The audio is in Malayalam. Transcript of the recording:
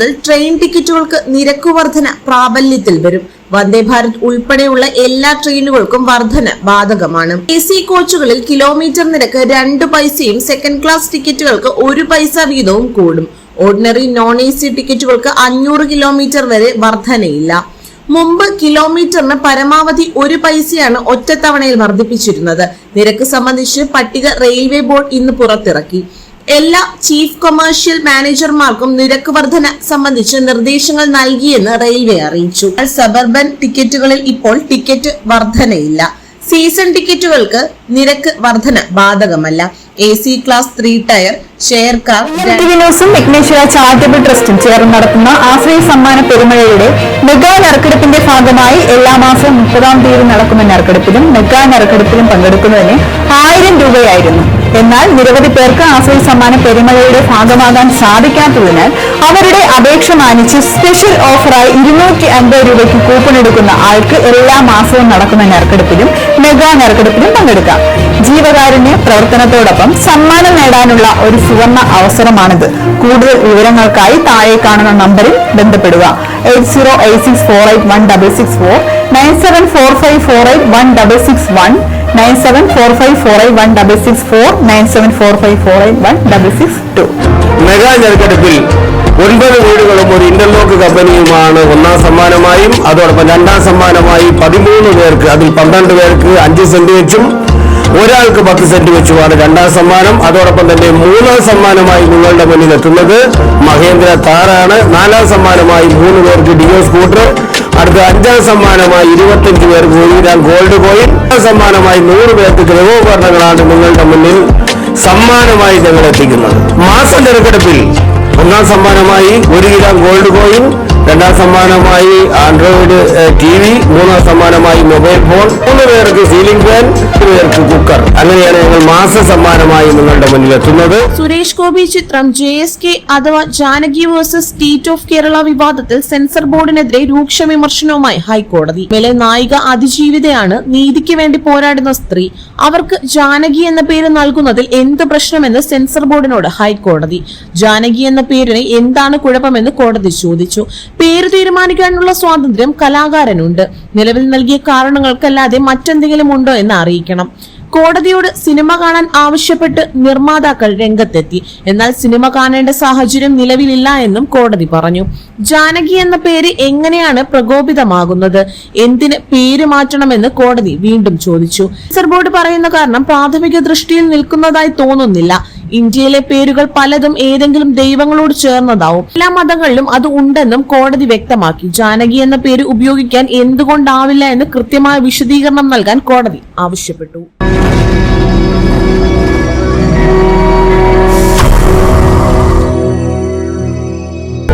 മുതൽ ട്രെയിൻ ടിക്കറ്റുകൾക്ക് നിരക്ക് വർധന പ്രാബല്യത്തിൽ വരും. വന്ദേ ഭാരത് ഉൾപ്പെടെയുള്ള എല്ലാ ട്രെയിനുകൾക്കും വർധന ബാധകമാണ്. എ സി കോച്ചുകളിൽ കിലോമീറ്റർ നിരക്ക് രണ്ട് പൈസയും സെക്കൻഡ് ക്ലാസ് ടിക്കറ്റുകൾക്ക് ഒരു പൈസ വീതവും കൂടും. ഓർഡിനറി നോൺ എ സി ടിക്കറ്റുകൾക്ക് അഞ്ഞൂറ് കിലോമീറ്റർ വരെ വർധനയില്ല. മുമ്പ് കിലോമീറ്ററിന് പരമാവധി ഒരു പൈസയാണ് ഒറ്റത്തവണയിൽ വർദ്ധിപ്പിച്ചിരുന്നത്. നിരക്ക് സംബന്ധിച്ച് പട്ടിക റെയിൽവേ ബോർഡ് ഇന്ന് പുറത്തിറക്കി. എല്ലാ ചീഫ് കൊമേഴ്ഷ്യൽ മാനേജർമാർക്കും നിരക്ക് വർധന സംബന്ധിച്ച് നിർദ്ദേശങ്ങൾ നൽകിയെന്ന് റെയിൽവേ അറിയിച്ചു. സബർബൻ ടിക്കറ്റുകളിൽ ഇപ്പോൾ ടിക്കറ്റ് വർധനയില്ല. സീസൺ ടിക്കറ്റുകൾക്ക് നിരക്ക് വർധന ബാധകമല്ല. A C class three tier chair car വിനോസും Vighneshwara charitable ട്രസ്റ്റും ചേർന്ന് നടത്തുന്ന ആശ്രയ സമ്മാന പെരുമഴയുടെ മെഗാ നറുക്കെടുപ്പിന്റെ ഭാഗമായി എല്ലാ മാസം മുപ്പതാം തീയതി നടക്കുന്ന നറുക്കെടുപ്പിലും മെഗാ നറുക്കെടുപ്പിലും പങ്കെടുക്കുന്നതിന് ആയിരം രൂപയായിരുന്നു. എന്നാൽ നിരവധി പേർക്ക് ആശ്രയ സമ്മാന പെരുമഴയുടെ ഭാഗമാകാൻ സാധിക്കാത്തതിനാൽ അവരുടെ അപേക്ഷ മാനിച്ച് സ്പെഷ്യൽ ഓഫറായി ഇരുന്നൂറ്റി അൻപത് രൂപയ്ക്ക് കൂപ്പൺ എടുക്കുന്ന ആൾക്ക് എല്ലാ മാസവും നടക്കുന്ന നറുക്കെടുപ്പിലും മെഗാ നറുക്കെടുപ്പിലും പങ്കെടുക്കാം. ജീവകാരുണ്യ പ്രവർത്തനത്തോടൊപ്പം സമ്മാനം നേടാനുള്ള ഒരു സുവർണ അവസരമാണിത്. കൂടുതൽ വിവരങ്ങൾക്കായി താഴെ കാണുന്ന നമ്പറിൽ ബന്ധപ്പെടുക. Eight zero eight six four eight one double six four nine seven four five four eight one double six one nine seven four five four eight one double six four nine seven four five four eight one double six two. Mega ഞെരുക്കെടുപ്പിൽ ഒൻപത് വീടുകളും ഒരു ഇന്റർലോക്ക് കമ്പനിയുമാണ് ഒന്നാം സമ്മാനമായും അതോടൊപ്പം രണ്ടാം സമ്മാനമായി പതിമൂന്ന് പേർക്ക് അതിൽ പന്ത്രണ്ട് പേർക്ക് അഞ്ച് സെന്റ് വെച്ചും ഒരാൾക്ക് പത്ത് സെന്റ് വെച്ചുമാണ് രണ്ടാം സമ്മാനം. അതോടൊപ്പം തന്നെ മൂന്നാം സമ്മാനമായി നിങ്ങളുടെ മുന്നിൽ എത്തുന്നത് മഹേന്ദ്ര താറാണ് നാലാം സമ്മാനമായി മൂന്ന് പേർക്ക് ഡിയോ സ്കൂട്ടർ അടുത്ത അഞ്ചാം സമ്മാനമായി ഇരുപത്തഞ്ച് പേർക്ക് ഒഴിരാൻ ഗോൾഡ് കോയിൻ. സമ്മാനമായി നൂറ് പേർക്ക് ഗ്രഹോപകരണങ്ങളാണ് നിങ്ങളുടെ മുന്നിൽ സമ്മാനമായി ഞങ്ങൾ എത്തിക്കുന്നത്. മാസം തിരക്കെടുപ്പിൽ ഒന്നാം സമ്മാനമായി ഒരു കിലോ ഗോൾഡ് കോയിൻ രണ്ടാം സമ്മാനമായി ആൻഡ്രോയിഡ് ടി വി മൂന്നാം സമ്മാനമായി മൊബൈൽ ഫോൺ മൂന്ന് പേർക്ക് സീലിംഗ് ഫാൻ മൂന്ന് പേർക്ക് കുക്കർ. അങ്ങനെയാണ് ഞങ്ങൾ മാസ സമ്മാനമായി നിങ്ങളുടെ മുന്നിൽ എത്തുന്നത് സുരേഷ് ഗോപി ചിത്രം ജെ എസ് കെ അഥവാ Janaki versus state of Kerala വിവാദത്തിൽ സെൻസർ ബോർഡിനെതിരെ രൂക്ഷ വിമർശനവുമായി ഹൈക്കോടതി. മേലെ നായിക അതിജീവിതയാണ് നീതിക്ക് വേണ്ടി പോരാടുന്ന സ്ത്രീ. അവർക്ക് ജാനകി എന്ന പേര് നൽകുന്നതിൽ എന്ത് പ്രശ്നമെന്ന് സെൻസർ ബോർഡിനോട് ഹൈക്കോടതി. ജാനകി എന്ന പേരിന് എന്താണ് കുഴപ്പമെന്ന് കോടതി ചോദിച്ചു. പേര് തീരുമാനിക്കാനുള്ള സ്വാതന്ത്ര്യം കലാകാരനുണ്ട്. നിലവിൽ നൽകിയ കാരണങ്ങൾക്കല്ലാതെ മറ്റെന്തെങ്കിലും ഉണ്ടോ എന്ന് അറിയിക്കണം. കോടതിയോട് സിനിമ കാണാൻ ആവശ്യപ്പെട്ട് നിർമ്മാതാക്കൾ രംഗത്തെത്തി. എന്നാൽ സിനിമ കാണേണ്ട സാഹചര്യം നിലവിലില്ല എന്നും കോടതി പറഞ്ഞു. ജാനകി എന്ന പേര് എങ്ങനെയാണ് പ്രകോപിതമാകുന്നത്? എന്തിന് പേര് മാറ്റണമെന്ന് കോടതി വീണ്ടും ചോദിച്ചു. സെൻസർ ബോർഡ് പറയുന്ന കാരണം പ്രാഥമിക ദൃഷ്ടിയിൽ നിൽക്കുന്നതായി തോന്നുന്നില്ല. ഇന്ത്യയിലെ പേരുകൾ പലതും ഏതെങ്കിലും ദൈവങ്ങളോട് ചേർന്നതാവും. എല്ലാ മതങ്ങളിലും അത് ഉണ്ടെന്നും കോടതി വ്യക്തമാക്കി. ജാനകി എന്ന പേര് ഉപയോഗിക്കാൻ എന്തുകൊണ്ടാവില്ല എന്ന് കൃത്യമായ വിശദീകരണം നൽകാൻ കോടതി ആവശ്യപ്പെട്ടു.